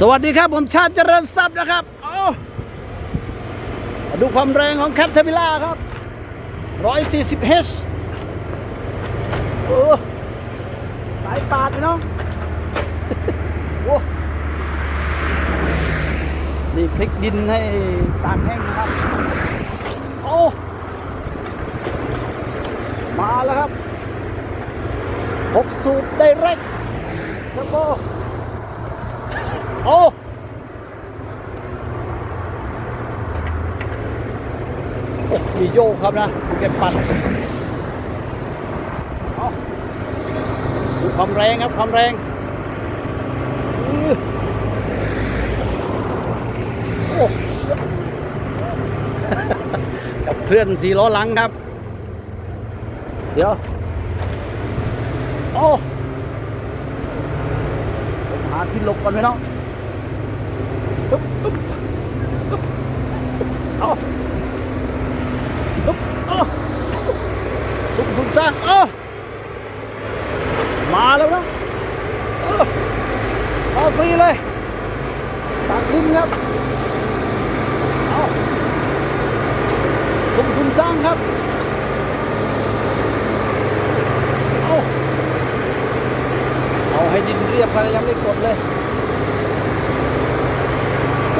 สวัสดีครับผมชาติเจริญทรัพย์นะครับเอามาดูความแรงของแคทเทอร์บิล่าครับ 140 h โอ้สายปาดพี่น้องโอ้นี่พลิกดินให้ตากแห้งนะครับ โอ้มาแล้วครับ 6 สูบได้เร็กแล้วก็โอ้ โอ้มีโยกครับนะเก็บปัดเอาดูความแรงครับความแรงกับเคลื่อนสี่ล้อหลังครับ เดี๋ยว โอ้ผมหาที่หลบก่อนไหมน้อง ปึ๊บปึ๊บปึ๊บเอาปึ๊บเอาทุกทุกสร้างเอามาแล้วนะเอาเอาฟรีเลยตักดินครับเอาทุกทุกสร้างครับเอาเอาให้ดินเรียบภายยังไม่กดเลย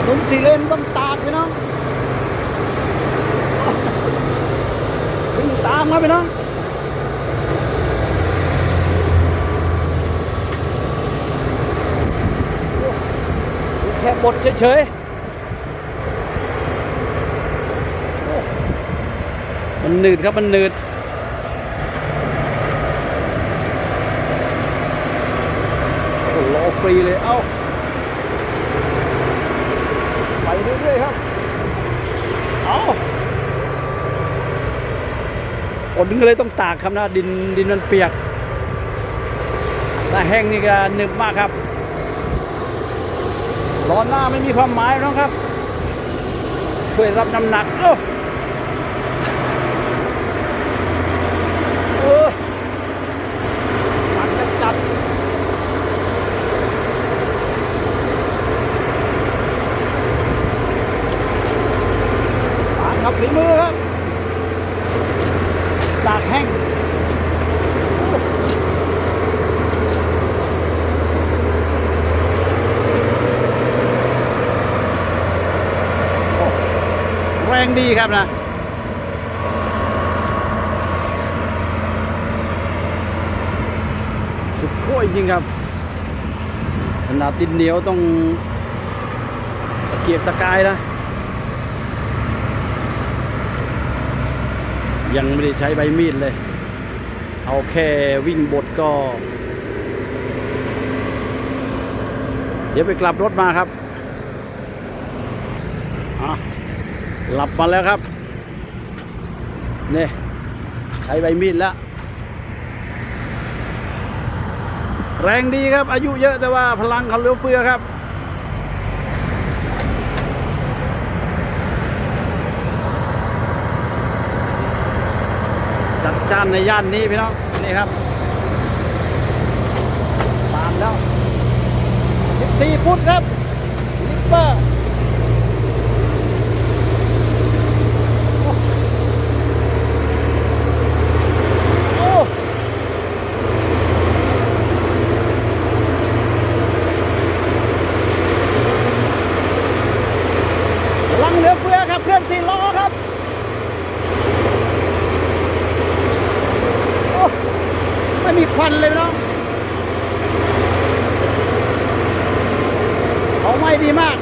ถนนสีเลนต้องตากไปน้องวิ่งตามมาไปน้องแค่บดเฉยๆ มันหนืดครับมันหนืดโอ้โหรอฟรีเลย เอ้า ไป เรื่อยๆครับ เอาฝนก็เลยต้องตากครับนะดินดินมันเปียกแต่แห้งนี่ก็หนึบมากครับ ร้อนหน้าไม่มีความหมายน้งครับ ช่วยรับน้ำหนักเอ้าเออมันจะจัด ตากครับฝีมือครับ ตากแห้งโอ้แรงดีครับนะสุดขั้วจริงครับขนาดตินเหนียวต้องเกียกตะกายนะยังไม่ได้ใช้ใบมีดเลย เอาแค่วิ่งบดก็ เดี๋ยวไปกลับรถมาครับอะ หลับมาแล้วครับนี่ใช้ใบมีดแล้ว แรงดีครับ อายุเยอะแต่ว่าพลังเขาเหลือเฟือครับ จัดจ้านในย่านนี้พี่น้องนี่ครับตามแล้ว 14 ฟุตครับลิปเปอร์โอ้พลังเหลือเฟือครับเคลื่อนสี่ล้อครับ โอ้ไม่มีควันเลยเนาะเขาไม่ดีมาก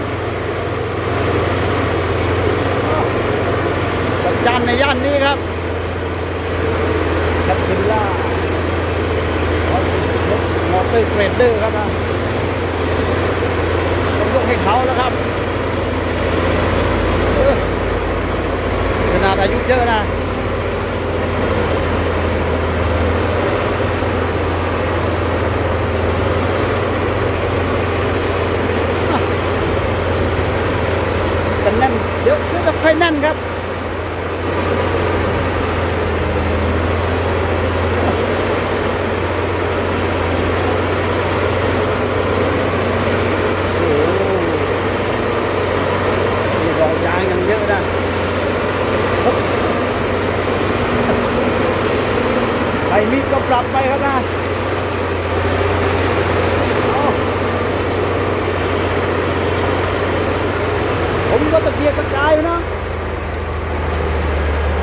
จัดจานใน ย่านนี้ครับแคปติลล่ารถมอเตอร์เกรดเดอร์ครับนะต้องยกให้เขาแล้วครับเออขนาดอายุเยอะนะ กันแน่นเดี๋ยวเดี๋ยวจะค่อยแน่นครับโอ้โหามไปครับนะเอาผมก็ตะเกียกตะกายอยู่นะ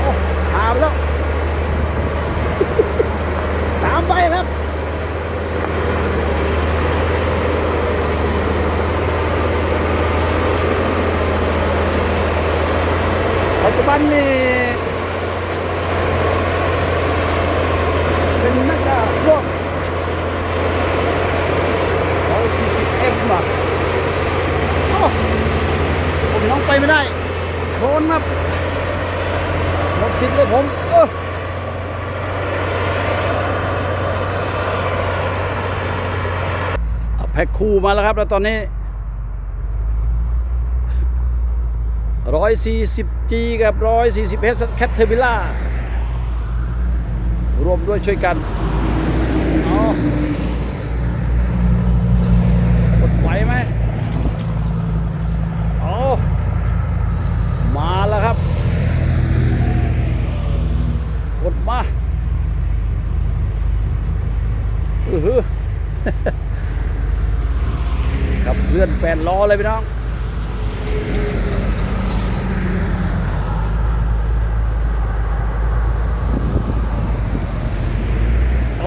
โอ้หาไปแล้ว ตามไปครับ ปัจจุบั นนี่เป็นนักการพวกร้อยสี่สิบเอ็มอะโอ้ผมน้องไปไม่ได้โดนครับหมดสิทธิ์เลยผมเออเอแพ็คคู่มาแล้วครับ แล้วตอนนี้ 140G กับ 140H แคทเทอร์บิล่ารวมด้วยช่วยกันกดไหวไหมเอามาแล้วครับ กดมาอือหือกับเพื่อนแปดล้อเลยพี่น้อง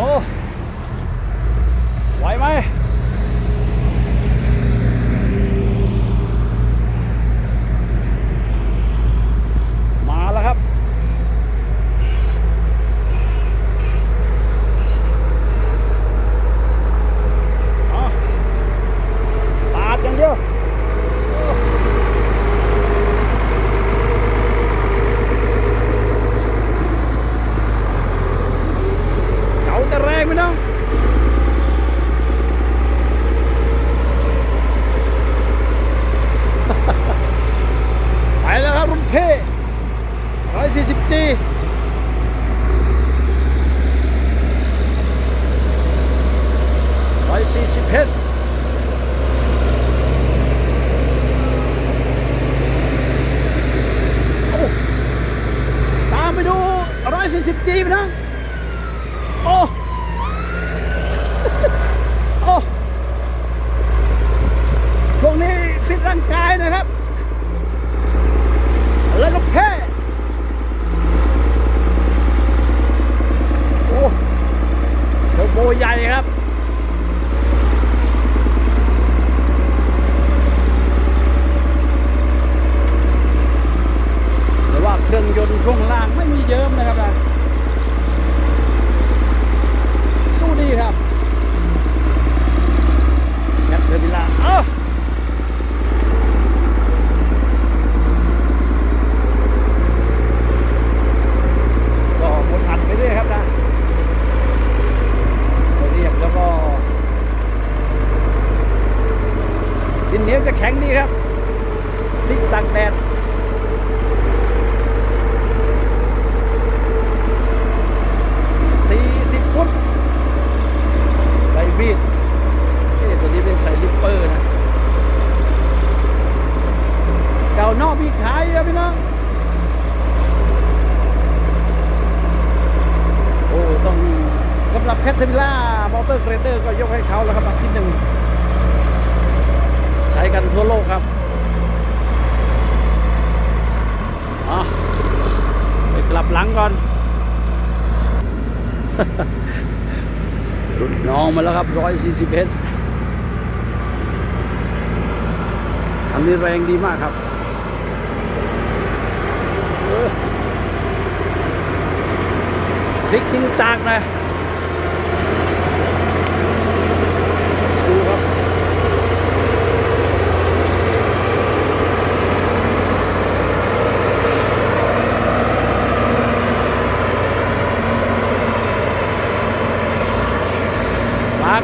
โ10 10 หรับแคทเทอร์ล่ามอเตอร์เกรเดอร์ก็ยกให้เขาแล้วครับอันที่หนึ่งใช้กันทั่วโลกครับอไปกลับหลังก่อน รุ่นน้องมาแล้วครับ140เพชรคันนี้แรงดีมากครับพลิกทิ้งตากนะดูครับ ฝาก